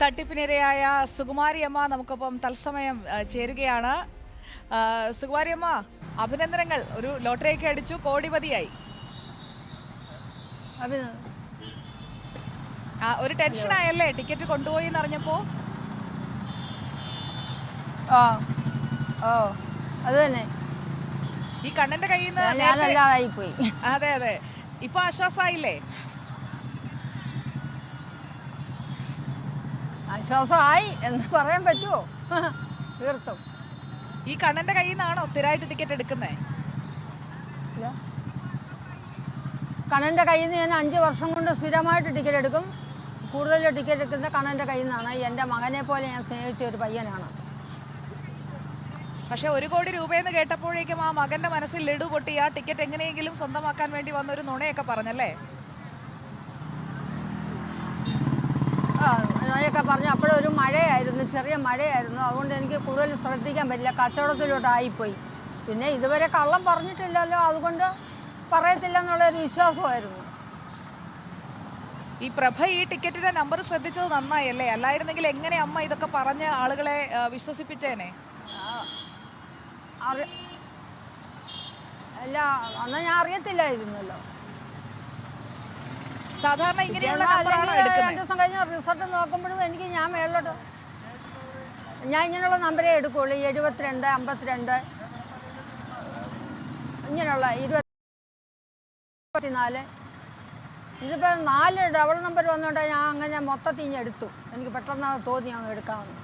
തട്ടിപ്പിനിരയായ സുകുമാരിയമ്മ നമുക്കൊപ്പം തത്സമയം ചേരുകയാണ്. സുകുമാരിയമ്മ അഭിനന്ദനങ്ങൾ. ഒരു ലോട്ടറിയൊക്കെ അടിച്ചു കോടിപതിയായി. ഒരു ടെൻഷൻ ആയല്ലേ ടിക്കറ്റ് കൊണ്ടുപോയി എന്ന് അറിഞ്ഞപ്പോ ഓ അത് തന്നെ ഈ കണ്ണന്റെ കയ്യിൽ നിന്ന് അതെ അതെ. ഇപ്പൊ ആശ്വാസമായില്ലേ? ആശ്വാസമായി എന്ന് പറയാൻ പറ്റുമോ? തീർത്തും. ഈ കണ്ണന്റെ കയ്യിൽ നിന്നാണോ സ്ഥിരമായിട്ട് ടിക്കറ്റ് എടുക്കുന്നത് കണ്ണന്റെ കണ്ണന്റെ കയ്യിൽ നിന്ന് ഞാൻ അഞ്ച് വർഷം കൊണ്ട് സ്ഥിരമായിട്ട് ടിക്കറ്റ് എടുക്കും. കൂടുതൽ ടിക്കറ്റ് എടുക്കുന്ന കണ്ണന്റെ കയ്യിൽ നിന്നാണ്. എന്റെ മകനെ പോലെ ഞാൻ സ്നേഹിച്ച ഒരു പയ്യനാണ്. പക്ഷെ ഒരു കോടി രൂപയെന്ന് കേട്ടപ്പോഴേക്കും ആ മകന്റെ മനസ്സിൽ ലഡു പൊട്ടി. ആ ടിക്കറ്റ് എങ്ങനെയെങ്കിലും സ്വന്തമാക്കാൻ വേണ്ടി വന്ന ഒരു നുണയൊക്കെ പറഞ്ഞല്ലേ? അതൊക്കെ പറഞ്ഞു. അപ്പോഴൊരു മഴയായിരുന്നു ചെറിയ മഴയായിരുന്നു. അതുകൊണ്ട് എനിക്ക് കൂടുതൽ ശ്രദ്ധിക്കാൻ പറ്റില്ല. കച്ചവടത്തിലോട്ടായിപ്പോയി. പിന്നെ ഇതുവരെ കള്ളം പറഞ്ഞിട്ടില്ലല്ലോ. അതുകൊണ്ട് പറയത്തില്ല എന്നുള്ളൊരു വിശ്വാസമായിരുന്നു. ഈ പ്രഭ ഈ ടിക്കറ്റിന്റെ നമ്പർ ശ്രദ്ധിച്ചത് നന്നായല്ലേ? അല്ലായിരുന്നെങ്കിൽ എങ്ങനെ അമ്മ ഇതൊക്കെ പറഞ്ഞ് ആളുകളെ വിശ്വസിപ്പിച്ചേനെ? അല്ല അന്ന് ഞാൻ അറിയത്തില്ലായിരുന്നല്ലോ. സാധാരണ ഇങ്ങനെയുള്ള നമ്പറാണോ എടുക്കുന്നത് ദിവസം കഴിഞ്ഞ റിസൾട്ട് നോക്കുമ്പോഴും എനിക്ക് ഞാൻ മേളിലോട്ട് ഞാൻ ഇങ്ങനെയുള്ള നമ്പരേ എടുക്കുള്ളൂ. എഴുപത്തിരണ്ട് അമ്പത്തിരണ്ട് ഇങ്ങനെയുള്ള ഇരുപത്തിനാല്. ഇതിപ്പോൾ നാല് ഡബിൾ നമ്പർ വന്നുകൊണ്ട് ഞാൻ അങ്ങനെ മൊത്തത്തിൽ ഇനി എടുത്തു. എനിക്ക് പെട്ടെന്ന് തോന്നി അങ്ങ് എടുക്കാമെന്ന്.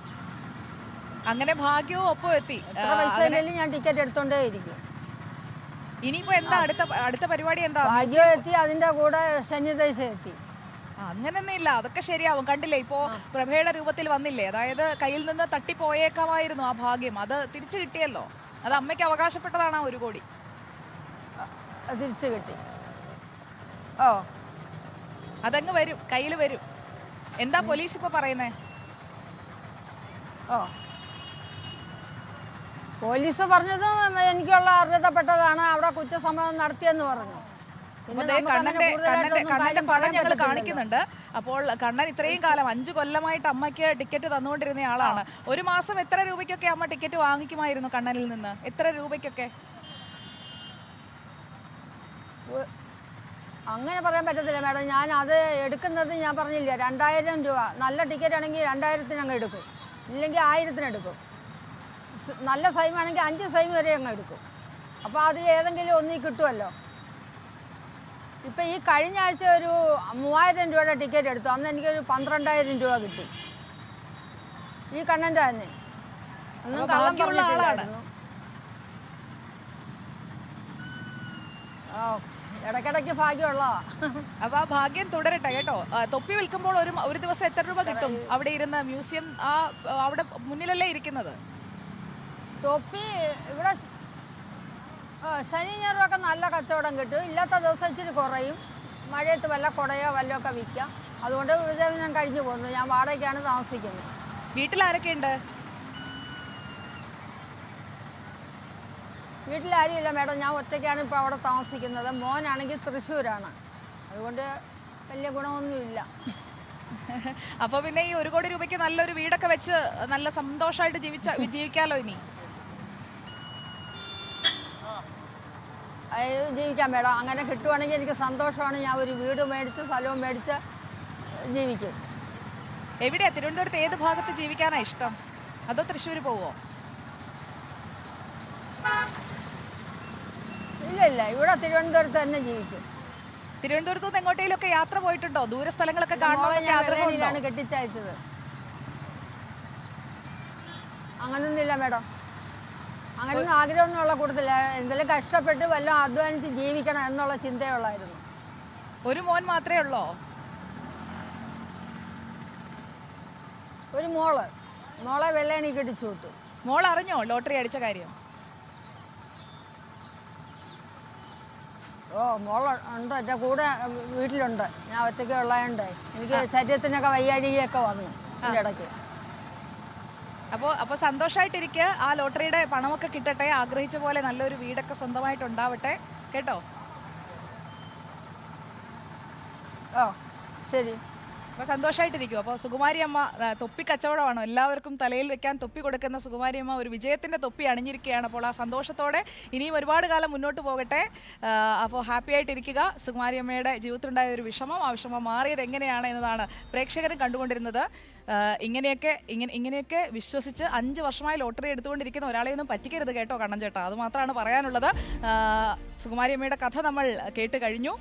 അങ്ങനെ ഭാഗ്യവും ഒപ്പം എത്തി. എത്ര പൈസ ഞാൻ ടിക്കറ്റ് എടുത്തോണ്ടേ ഇരിക്കും. ഇനിയിപ്പോ എന്താ അടുത്ത അടുത്ത പരിപാടി എന്താ? ഭാഗ്യം എത്തി അതിന്റെ കൂടെ ശനിദശ എത്തി. അങ്ങനൊന്നും ഇല്ല. അതൊക്കെ ശരിയാവും. കണ്ടില്ലേ ഇപ്പോ പ്രഭയുടെ രൂപത്തിൽ വന്നില്ലേ? അതായത് കയ്യിൽ നിന്ന് തട്ടിപ്പോയേക്കാമായിരുന്നു ആ ഭാഗ്യം. അത് തിരിച്ചു കിട്ടിയല്ലോ. അത് അമ്മയ്ക്ക് അവകാശപ്പെട്ടതാണ് ആ ഒരു കോടി. തിരിച്ചു കിട്ടി. ഓ. അതങ്ങ് വരും. കയ്യിൽ വരും. എന്താ പോലീസ് ഇപ്പൊ പറയുന്നേ? ഓ. പോലീസ് പറഞ്ഞത് എനിക്കുള്ള അർഹതപ്പെട്ടതാണ് അവിടെ കുറ്റസമ്മതം നടത്തിയെന്ന് പറഞ്ഞു. കാണിക്കുന്നുണ്ട്. അപ്പോൾ കണ്ണൻ ഇത്രയും കാലം അഞ്ചു കൊല്ലമായിട്ട് അമ്മയ്ക്ക് ടിക്കറ്റ് തന്നുകൊണ്ടിരുന്ന ആളാണ്. ഒരു മാസം എത്ര രൂപയ്ക്കൊക്കെ അമ്മ ടിക്കറ്റ് വാങ്ങിക്കുമായിരുന്നു കണ്ണനിൽ നിന്ന്? എത്ര രൂപയ്ക്കൊക്കെ? അങ്ങനെ പറയാൻ പറ്റത്തില്ല മാഡം. ഞാൻ അത് എടുക്കുന്നത് ഞാൻ പറഞ്ഞില്ല രണ്ടായിരം രൂപ. നല്ല ടിക്കറ്റ് ആണെങ്കിൽ രണ്ടായിരത്തിന് അങ്ങ് എടുക്കും. ഇല്ലെങ്കിൽ ആയിരത്തിന് എടുക്കും. സ് നല്ല സൈം ആണെങ്കിൽ അഞ്ച് സൈം വരെ അങ്ങ് എടുക്കും. അപ്പോൾ അതിൽ ഏതെങ്കിലും ഒന്നിൽ കിട്ടുമല്ലോ. ഇപ്പം ഈ കഴിഞ്ഞ ആഴ്ച ഒരു മൂവായിരം രൂപയുടെ ടിക്കറ്റ് എടുത്തു. അന്ന് എനിക്കൊരു പന്ത്രണ്ടായിരം രൂപ കിട്ടി. ഈ കണ്ണന്റെ തന്നെ ഒന്നും കള്ളം. പറഞ്ഞിട്ടില്ലായിരുന്നു. ഓ ഇടയ്ക്കിടയ്ക്ക് ഭാഗ്യമുള്ളതാ. അപ്പൊ ആ ഭാഗ്യം തുടരട്ടെ കേട്ടോ. തൊപ്പി വിൽക്കുമ്പോൾ ഒരു ഒരു ദിവസം എത്ര രൂപ കിട്ടും? അവിടെ ഇരുന്ന മ്യൂസിയം ആ, അവിടെ മുന്നിലല്ലേ ഇരിക്കുന്നത്? തൊപ്പി ഇവിടെ ശനി ഞായറൊക്കെ നല്ല കച്ചവടം കിട്ടും. ഇല്ലാത്ത ദിവസം ഇച്ചിരി കുറയും. മഴയത്ത് വല്ല കുടയോ വല്ലതും ഒക്കെ വിൽക്കാം. അതുകൊണ്ട് ഞാൻ കഴിഞ്ഞു പോകുന്നു. ഞാൻ വാടകയ്ക്കാണ് താമസിക്കുന്നത്. വീട്ടിൽ ആരൊക്കെയുണ്ട് വീട്ടിൽ ആരുമില്ല മേഡം. ഞാൻ ഒറ്റയ്ക്കാണ് ഇപ്പോൾ അവിടെ താമസിക്കുന്നത്. മോനാണെങ്കിൽ തൃശ്ശൂരാണ്. അതുകൊണ്ട് വലിയ ഗുണമൊന്നുമില്ല. അപ്പോൾ പിന്നെ ഈ ഒരു കോടി രൂപയ്ക്ക് നല്ലൊരു വീടൊക്കെ വെച്ച് നല്ല സന്തോഷമായിട്ട് ജീവിച്ച ജീവിക്കാലോ ഇനി? അത് വേണം അങ്ങനെ കിട്ടുവാണെങ്കിൽ എനിക്ക് സന്തോഷമാണ്. ഞാൻ ഒരു വീട് മേടിച്ച് സ്ഥലവും മേടിച്ച് ജീവിക്കും. എവിടെയാ? തിരുവനന്തപുരത്ത് ഏത് ഭാഗത്ത് ജീവിക്കാനാണ് ഇഷ്ടം? അതോ തൃശ്ശൂർ പോവോ? ഇല്ല ഇല്ല. ഇവിടെ തിരുവനന്തപുരത്ത് തന്നെ ജീവിക്കും. തിരുവനന്തപുരത്ത് നിന്ന് എങ്ങോട്ടേലൊക്കെ യാത്ര പോയിട്ടുണ്ടോ? ദൂര സ്ഥലങ്ങളൊക്കെ ഞാൻ കെട്ടിച്ചയച്ചത്. അങ്ങനൊന്നുമില്ല മേഡം അങ്ങനൊന്നും ആഗ്രഹമൊന്നുമുള്ള കൂട്ടത്തില്ല എന്തെങ്കിലും കഷ്ടപ്പെട്ട് വല്ലതും അധ്വാനിച്ച് ജീവിക്കണം എന്നുള്ള ചിന്തയുള്ളായിരുന്നു ഒരു മോൻ മാത്രമേ ഉള്ളോ? ഒരു മോൾ. മോളെ വെള്ളേണി കെട്ടിച്ചു വിട്ടു. മോൾ അറിഞ്ഞോ ലോട്ടറി അടിച്ച കാര്യം? ഓ മോൾ ഉണ്ട്. എന്റെ കൂടെ വീട്ടിലുണ്ട്. ഞാൻ ഒറ്റയ്ക്ക് ഉള്ളതുകൊണ്ട് എനിക്ക് ശരീരത്തിനൊക്കെ വയ്യാഴികയൊക്കെ വന്നു എന്റെ ഇടയ്ക്ക്. അപ്പോൾ അപ്പോൾ സന്തോഷമായിട്ടിരിക്കുക ആ ലോട്ടറിയുടെ പണമൊക്കെ കിട്ടട്ടെ. ആഗ്രഹിച്ച പോലെ നല്ലൊരു വീടൊക്കെ സ്വന്തമായിട്ട് ഉണ്ടാവട്ടെ കേട്ടോ? ഓ ശരി. അപ്പൊ സന്തോഷമായിട്ടിരിക്കും അപ്പോൾ സുകുമാരി അമ്മ തൊപ്പി കച്ചവടമാണ്? എല്ലാവർക്കും തലയിൽ വെക്കാൻ തൊപ്പി കൊടുക്കുന്ന സുകുമാരി അമ്മ ഒരു വിജയത്തിന്റെ തൊപ്പി അണിഞ്ഞിരിക്കുകയാണ്. അപ്പോൾ ആ സന്തോഷത്തോടെ ഇനിയും ഒരുപാട് കാലം മുന്നോട്ട് പോകട്ടെ. അപ്പോൾ ഹാപ്പി ആയിട്ടിരിക്കുക. സുകുമാരി അമ്മയുടെ ജീവിതത്തിലുണ്ടായ ഒരു വിഷമം ആ വിഷമം മാറിയത് എങ്ങനെയാണ് എന്നതാണ് പ്രേക്ഷകരും കണ്ടുകൊണ്ടിരുന്നത്. ഇങ്ങനെയൊക്കെ ഇങ്ങനെ ഇങ്ങനെയൊക്കെ വിശ്വസിച്ച് അഞ്ച് വർഷമായി ലോട്ടറി എടുത്തുകൊണ്ടിരിക്കുന്ന ഒരാളെ ഒന്നും പറ്റിക്കരുത് കേട്ടോ കണ്ണൻ ചേട്ടാ. അത് മാത്രമാണ് പറയാനുള്ളത്. സുകുമാരി അമ്മയുടെ കഥ നമ്മൾ കേട്ട് കഴിഞ്ഞു.